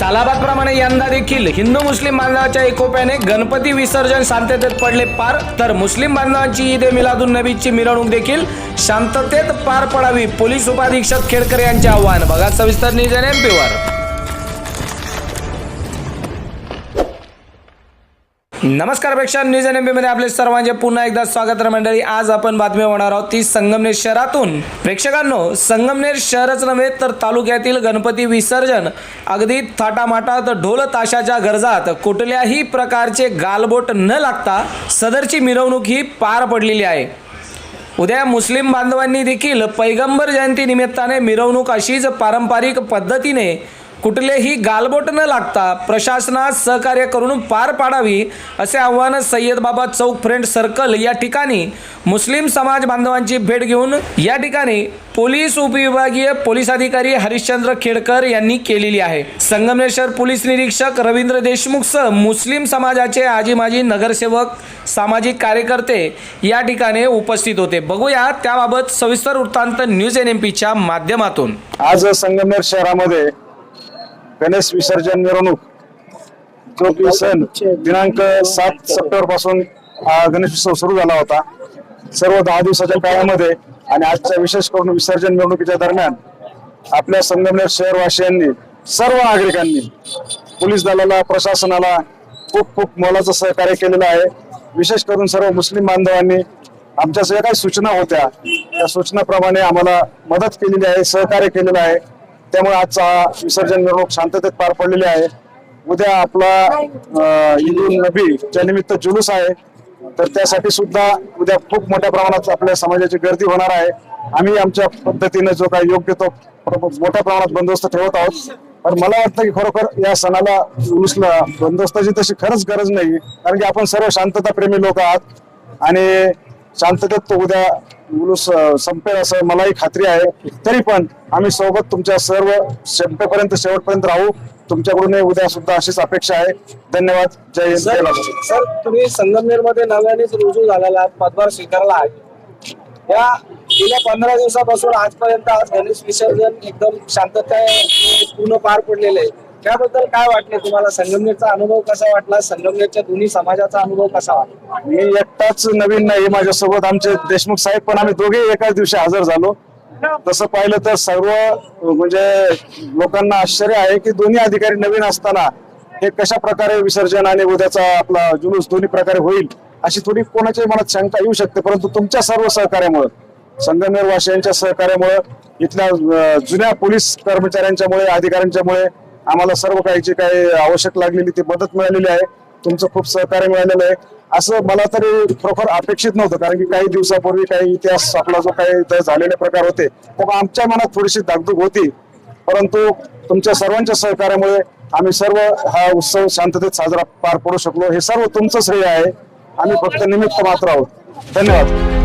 सालाबादप्रमाणे यंदा देखील हिंदू मुस्लिम बांधवाच्या एकोप्याने गणपती विसर्जन शांततेत पडले पार. तर मुस्लिम बांधवांची ईद ए मिलादुन नबीची मिरवणूक देखील शांततेत पार पडावी पोलीस उपाधीक्षक खेडकर यांचे आव्हान. बघा सविस्तर नियोजन एमपीवर नमस्कार प्रेक्षक न्यूज एनमध्ये आपले सर्वांचे पुन्हा एकदा स्वागत मंडळी आज आपण बातमी होणार आहोत ती संगमनेर शहरातून. प्रेक्षकांनो संगमनेर शहरच नव्हे तर तालुक्यातील गणपती विसर्जन अगदी थाटामाटात ढोल ताशाच्या गरजात कुठल्याही प्रकारचे गालबोट न लागता सदरची मिरवणूक ही पार पडलेली आहे. उद्या मुस्लिम बांधवांनी देखील पैगंबर जयंती निमित्ताने मिरवणूक अशीच पारंपरिक पद्धतीने कुठलेही गालबोट न लागता प्रशासनास सहकार्य करून पार पाडावी असे आव्हान सय्यद बाबा चौक फ्रेंड सर्कल या ठिकाणी मुस्लिम समाज बांधवांची भेट घेऊन या ठिकाणी पोलीस उपविभागीय पोलीस अधिकारी हरिश्चंद्र खेडकर यांनी केलेली आहे. संगमेश्वर पोलीस निरीक्षक रवींद्र देशमुखसह मुस्लिम समाजाचे आजी माजी नगरसेवक सामाजिक कार्यकर्ते या ठिकाणी उपस्थित होते. बघूया त्याबाबत सविस्तर वृत्तांत न्यूज एन एम पीच्या माध्यमातून. आज संगमनेर शहरामध्ये गणेश विसर्जन मिरवणूक. जो की सण दिनांक सात सप्टेंबरपासून हा गणेश उत्सव सुरू झाला होता. सर्व दहा दिवसाच्या काळामध्ये आणि आजच्या विशेष करून विसर्जन मिरवणुकीच्या दरम्यान आपल्या संगमनेर शहरवासियांनी सर्व नागरिकांनी पोलीस दलाला प्रशासनाला खूप खूप मोलाचं सहकार्य केलेलं आहे. विशेष करून सर्व मुस्लिम बांधवांनी आमच्या ज्या काही सूचना होत्या त्या सूचनाप्रमाणे आम्हाला मदत केलेली आहे सहकार्य केलेलं आहे. त्यामुळे आजचा विसर्जन मिरवणूक शांततेत पार पडलेली आहे. उद्या आपला ईद उल नबी च्या निमित्त जुलूस आहे तर त्यासाठी सुद्धा उद्या खूप मोठ्या प्रमाणात आपल्या समाजाची गर्दी होणार आहे. आम्ही आमच्या पद्धतीने जो काही योग्य तो मोठ्या प्रमाणात बंदोबस्त ठेवत आहोत. पण मला वाटतं की खरोखर या सणाला जुलूसला बंदोबस्ताची तशी खरंच गरज नाही कारण की आपण सर्व शांतता प्रेमी लोक आहात. आणि शांततेत तो उद्या उलूस संपेल असं मलाही खात्री आहे. तरी पण आम्ही सोबत तुमच्या सर्व संपेपर्यंत शेवटपर्यंत राहू. तुमच्याकडून उद्या सुद्धा अशीच अपेक्षा आहे. धन्यवाद. जय हिंद जय सर महाराष्ट्र. सर तुम्ही संगमनेरमध्ये नव्यानेच रुजू झालेला आहात पदभार स्वीकारला आहे. या गेल्या पंधरा दिवसापासून आजपर्यंत आज गणेश विसर्जन एकदम शांतता पूर्ण पार पडलेले आहे. त्याबद्दल काय वाटले तुम्हाला? संगमनेरचा अनुभव कसा वाटला? संगमनेरच्या दोन्ही समाजाचा अनुभव कसा वाटला? मी एकटाच नवीन नाही माझ्यासोबत आमचे देशमुख साहेब पण आम्ही दोघे एकाच दिवशी हजर झालो. तसं पाहिलं तर सर्व म्हणजे लोकांना आश्चर्य आहे की दोन्ही अधिकारी नवीन असताना हे कशा प्रकारे विसर्जन आणि उद्याचा आपला जुलूस दोन्ही प्रकारे होईल अशी थोडी कोणाच्याही मनात शंका येऊ शकते. परंतु तुमच्या सर्व सहकार्यामुळे संगमनेर वासियांच्या सहकार्यामुळे इथल्या जुन्या पोलीस कर्मचाऱ्यांच्यामुळे अधिकाऱ्यांच्यामुळे आम्हाला सर्व काही जे काही आवश्यक लागलेली ती मदत मिळालेली आहे. तुमचं खूप सहकार्य मिळालेलं आहे. असं मला तरी खरोखर अपेक्षित नव्हतं कारण की काही दिवसापूर्वी काही इतिहास आपला जो काही झालेले प्रकार होते तेव्हा आमच्या मनात थोडीशी दागदुग होती. परंतु तुमच्या सर्वांच्या सहकार्यामुळे आम्ही सर्व हा उत्सव शांततेत साजरा पार पडू शकलो. हे सर्व तुमचं श्रेय आहे. आम्ही फक्त निमित्त मात्र आहोत. धन्यवाद.